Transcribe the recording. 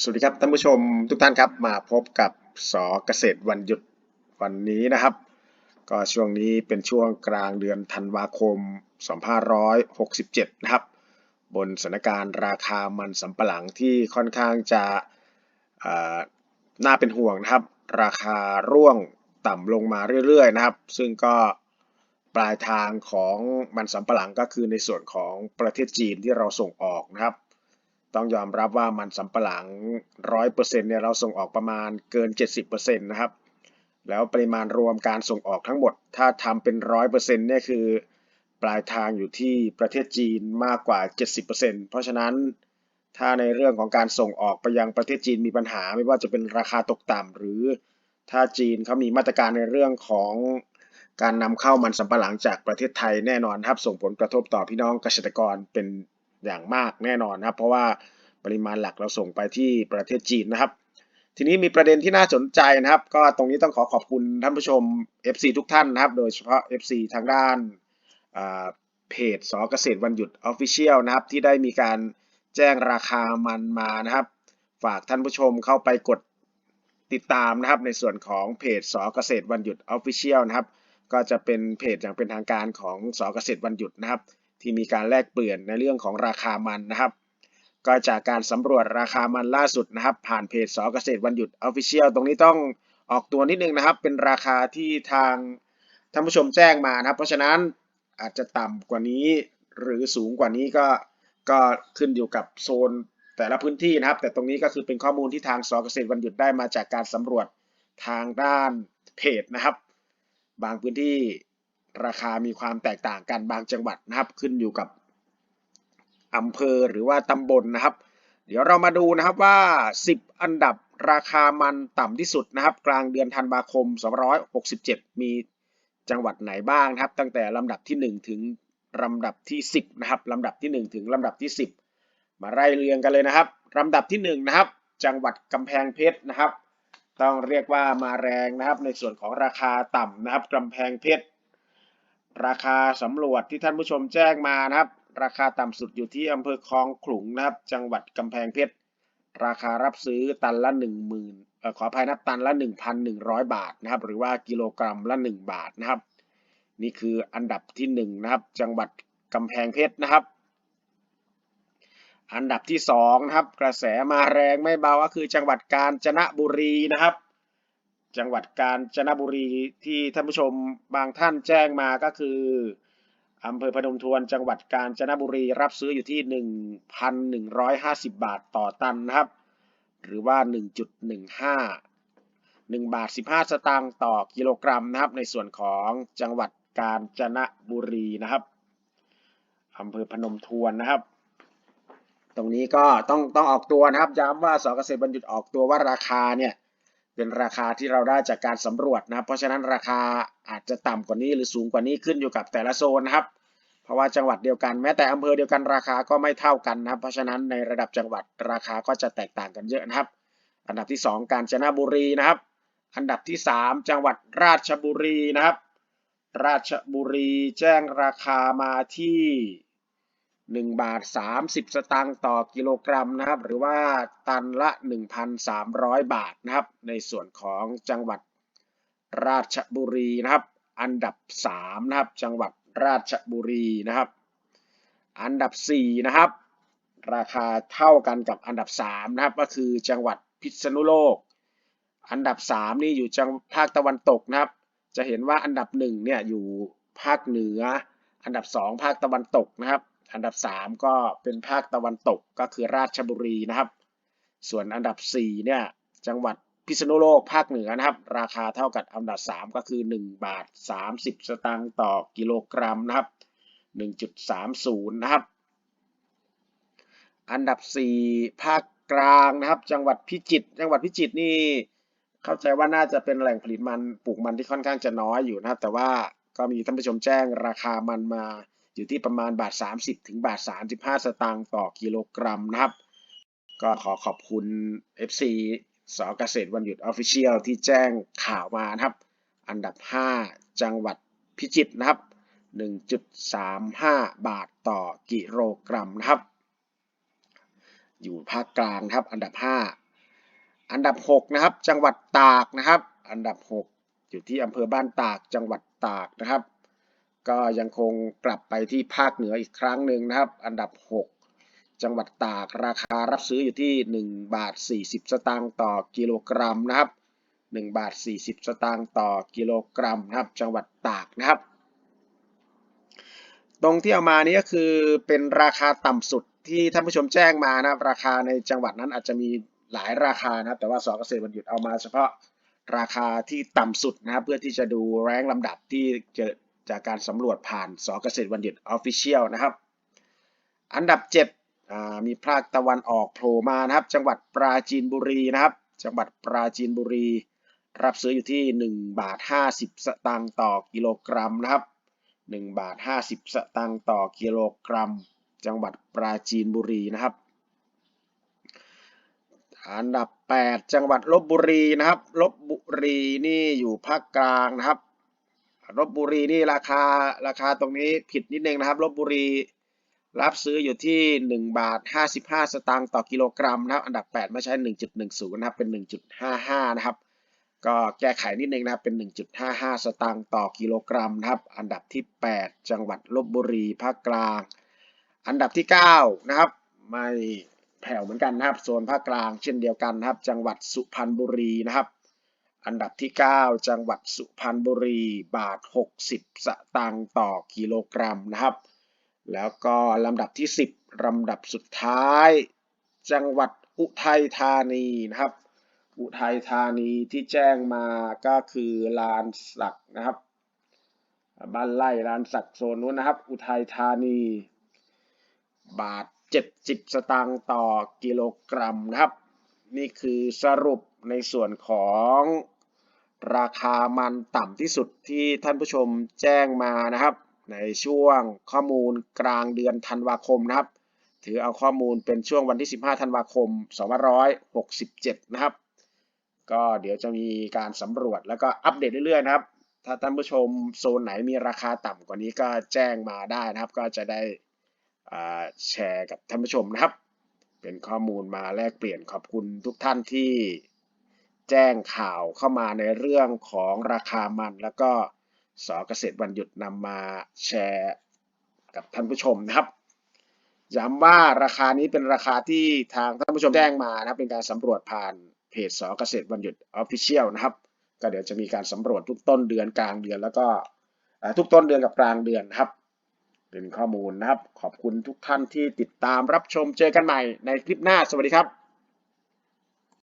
สวัสดีครับท่านผู้ชมทุกท่านครับมาพบกับสอเกษตรวันหยุดวันนี้นะครับ ก็ช่วงนี้เป็นช่วงกลางเดือนธันวาคม 2567 นะครับ บนสถานการณ์ราคามันสำปะหลังที่ค่อนข้างจะน่าเป็นห่วงนะครับ ราคาร่วงต่ำลงมาเรื่อยๆนะครับ ซึ่งก็ปลายทางของมันสำปะหลังก็คือในส่วนของประเทศจีนที่เราส่งออกนะครับ ต้องยอมรับว่ามันสำปะหลัง100%เปอร์เซ็นต์เนี่ยเราส่งออกประมาณเกิน70%นต์นะครับ แล้วปริมาณรวมการส่งออกทั้งหมด ถ้าทำเป็น100%เปอร์เซ็นต์เนี่ยคือ ปลายทางอยู่ที่ประเทศจีนมากกว่า70%เพราะฉะนั้นถ้าในเรื่องของการส่งออกไปยังประเทศจีนมีปัญหาไม่ว่าจะเป็นราคาตกต่ำหรือ ถ้าจีนเขามีมาตรการในเรื่องของการนำเข้ามันสำปะหลังจากประเทศไทยแน่นอนครับส่งผลกระทบต่อพี่น้องเกษตรกรเป็น อย่างมากแน่นอนนะครับ เพราะว่าปริมาณหลักเราส่งไปที่ประเทศจีนนะครับ ทีนี้มีประเด็นที่น่าสนใจนะครับ ก็ตรงนี้ต้องขอขอบคุณท่านผู้ชม FC ทุกท่านนะครับ โดยเฉพาะ FC ทางด้านเพจสอเกษตรวันหยุด Official นะครับ ที่ได้มีการแจ้งราคามันมานะครับ ฝากท่านผู้ชมเข้าไปกดติดตามนะครับ ในส่วนของเพจสอเกษตรวันหยุด Official นะครับ ก็จะเป็นเพจอย่างเป็นทางการของสอเกษตรวันหยุดนะครับ ที่มีการแลกเปลี่ยนในเรื่องของราคามันนะครับ ก็จากการสำรวจราคามันล่าสุดนะครับ ผ่านเพจสอเกษตรวันหยุด Official ตรงนี้ต้องออกตัวนิดนึงนะครับ เป็นราคาที่ทางท่านผู้ชมแจ้งมานะครับ เพราะฉะนั้นอาจจะต่ำกว่านี้หรือสูงกว่านี้ก็ก็ขึ้นอยู่กับโซนแต่ละพื้นที่นะครับ แต่ตรงนี้ก็คือเป็นข้อมูลที่ทางสอเกษตรวันหยุดได้มาจากการสำรวจทางด้านเพจนะครับ บางพื้นที่ ราคามีความแตกต่างกันบางจังหวัดนะครับ ขึ้นอยู่กับอำเภอหรือว่าตำบลนะครับ เดี๋ยวเรามาดูนะครับว่า 10 อันดับราคามันต่ำที่สุดนะครับ กลางเดือนธันวาคม 2567 มีจังหวัดไหนบ้างนะครับ ตั้งแต่ลำดับที่ 1 ถึงลำดับที่ 10 นะครับลำดับที่ 1 ถึงลำดับที่ 10 มาไล่เรียงกันเลยนะครับลำดับที่ 1 นะครับ จังหวัดกำแพงเพชรนะครับ ต้องเรียกว่ามาแรงนะครับ ในส่วนของราคาต่ำนะครับกำแพงเพชร ราคาสำรวจที่ท่านผู้ชมแจ้งมานะครับ ราคาต่ำสุดอยู่ที่อำเภอคลองขลุงนะครับ จังหวัดกำแพงเพชร ราคารับซื้อตันละ 1 0,000เอ่อขออภัยนับตันละ 1,100 บาทนะครับ หรือว่ากิโลกรัมละ 1 บาทนะครับ นี่คืออันดับที่ 1 นะครับ จังหวัดกำแพงเพชรนะครับ อันดับที่2นะครับ กระแสมาแรงไม่เบาก็คือจังหวัดกาญจนบุรีนะครับ จังหวัดกาญจนบุรีที่ท่านผู้ชมบางท่านแจ้งมาก็คืออำเภอพนมทวนจังหวัดกาญจนบุรีรับซื้ออยู่ที่ 1,150 บาทต่อตันนะครับ หรือว่า 1.15 1 บาท 15 สตางค์ต่อกิโลกรัมนะครับ ในส่วนของจังหวัดกาญจนบุรีนะครับอำเภอพนมทวนนะครับ ตรงนี้ก็ต้องต้องออกตัวนะครับย้ำว่าสเกษตรบรรยุออกตัวว่าราคาเนี่ย เป็นราคาที่เราได้จากการสำรวจนะครับ เพราะฉะนั้นราคาอาจจะต่ำกว่านี้หรือสูงกว่านี้ขึ้นอยู่กับแต่ละโซนนะครับ เพราะว่าจังหวัดเดียวกันแม้แต่อำเภอเดียวกันราคาก็ไม่เท่ากันนะเพราะฉะนั้นในระดับจังหวัดราคาก็จะแตกต่างกันเยอะนะครับ อันดับที่ 2 กาญจนบุรีนะครับ อันดับที่ 3 จังหวัดราชบุรีนะครับ ราชบุรีแจ้งราคามาที่ 1 บาท 30 สตางค์ต่อกิโลกรัมนะครับ หรือว่าตันละ 1,300 บาทนะครับ ในส่วนของจังหวัดราชบุรีนะครับ อันดับ 3 นะครับ จังหวัดราชบุรีนะครับ อันดับ 4 นะครับ ราคาเท่ากันกับอันดับ 3 นะครับ ก็คือจังหวัดพิษณุโลก อันดับ 3 นี่อยู่จังภาคตะวันตกนะครับ จะเห็นว่าอันดับ 1 เนี่ยอยู่ภาคเหนือ อันดับ 2 ภาคตะวันตกนะครับ อันดับ 3 ก็เป็นภาคตะวันตกก็คือราชบุรีนะครับ ส่วนอันดับ4เนี่ยจังหวัดพิษณุโลกภาคเหนือนะครับ ราคาเท่ากับอันดับ 3 ก็คือ 1 บาท 30 สตางค์ต่อกิโลกรัมนะครับ 1.30 นะครับ อันดับ 4 ภาคกลางนะครับ จังหวัดพิจิตรจังหวัดพิจิตรนี่เข้าใจว่าน่าจะเป็นแหล่งผลิตมันปลูกมันที่ค่อนข้างจะน้อยอยู่นะครับ แต่ว่าก็มีท่านผู้ชมแจ้งราคามันมา อยู่ที่ประมาณบาท 30 ถึงบาท 35 สตางค์ต่อกิโลกรัมนะครับ ก็ขอขอบคุณ FC สเกษตรวันหยุด Official ที่แจ้งข่าวมานะครับ อันดับ 5 จังหวัดพิจิตรนะครับ 1.35 บาทต่อกิโลกรัมนะครับ อยู่ภาคกลางครับอันดับอันดับ 6 นะครับ จังหวัดตากนะครับ อันดับ 6 อยู่ที่อำเภอบ้านตากจังหวัดตากนะครับ ก็ยังคงกลับไปที่ภาคเหนืออีกครั้งหนึ่งนะครับ อันดับ 6 จังหวัดตากราคารับซื้ออยู่ที่ 1 บาท 40 สตางค์ต่อกิโลกรัมนะครับ 1 บาท 40 สตางค์ต่อกิโลกรัมนะครับ จังหวัดตากนะครับ ตรงที่เอามานี้ก็คือเป็นราคาต่ำสุดที่ท่านผู้ชมแจ้งมานะครับ ราคาในจังหวัดนั้นอาจจะมีหลายราคานะครับ แต่ว่าสอเกษตรวันหยุดเอามาเฉพาะราคาที่ต่ำสุดนะครับ เพื่อที่จะดูแรงลำดับที่เกิด จากการสำรวจผ่านสเกษตรวันหยุดออฟฟิเชียลนะครับ อันดับ7มีภาคตะวันออกโผล่มานะครับ จังหวัดปราจีนบุรีนะครับ จังหวัดปราจีนบุรี รับซื้ออยู่ที่ 1 บาท 50 สตางค์ต่อกิโลกรัมนะครับ 1 บาท 50 สตางค์ต่อกิโลกรัม จังหวัดปราจีนบุรีนะครับอันดับ 8 จังหวัดลบบุรีนะครับลบบุรีนี่อยู่ภาคกลางนะครับ ลบบุรีนี่ราคาราคาตรงนี้ผิดนิดนึงนะครับลบบุรีรับซื้ออยู่ที่ 1 บาท 55 สตางค์ต่อกิโลกรัมนะครับ อันดับ 8 ไม่ใช่ 1.10 นะครับ เป็น 1.55 นะครับ ก็แก้ไขนิดนึงนะครับ เป็น 1.55 สตางค์ต่อกิโลกรัมนะครับ อันดับที่ 8 จังหวัดลบบุรีภาคกลาง อันดับที่ 9 นะครับ ไม่แผ่วเหมือนกันนะครับ โซนภาคกลางเช่นเดียวกันนะครับ จังหวัดสุพรรณบุรีนะครับ อันดับที่ 9 จังหวัดสุพรรณบุรีบาท 60 สตางค์ต่อกิโลกรัมนะครับ แล้วก็ลำดับที่ 10ลำดับสุดท้าย จังหวัดอุทัยธานีนะครับ อุทัยธานีที่แจ้งมาก็คือลานสักนะครับ บ้านไร่ลานสักโซนนู้นนะครับ อุทัยธานี บาท 70 สตางค์ต่อกิโลกรัมนะครับ นี่คือสรุปในส่วนของ ราคามันต่ำที่สุดที่ท่านผู้ชมแจ้งมานะครับ ในช่วงข้อมูลกลางเดือนธันวาคมนะครับ ถือเอาข้อมูลเป็นช่วงวันที่ 15 ธันวาคม 2567 นะครับ ก็เดี๋ยวจะมีการสำรวจแล้วก็อัปเดตเรื่อยๆนะครับ ถ้าท่านผู้ชมโซนไหนมีราคาต่ำกว่านี้ก็แจ้งมาได้นะครับ ก็จะได้แชร์กับท่านผู้ชมนะครับ เป็นข้อมูลมาแลกเปลี่ยนขอบคุณทุกท่านที่ แจ้งข่าวเข้ามาในเรื่องของราคามัน แล้วก็สอเกษตรวันหยุดนำมาแชร์กับท่านผู้ชมนะครับย้ำว่าราคานี้เป็นราคาที่ทางท่านผู้ชมแจ้งมานะเป็นการสำรวจผ่านเพจสอเกษตรวันหยุด Official นะครับ ก็เดี๋ยวจะมีการสำรวจทุกต้นเดือนกลางเดือน แล้วก็ทุกต้นเดือนกับกลางเดือนนะครับ เป็นข้อมูลนะครับ ขอบคุณทุกท่านที่ติดตามรับชมเจอกันใหม่ในคลิปหน้าสวัสดีครับ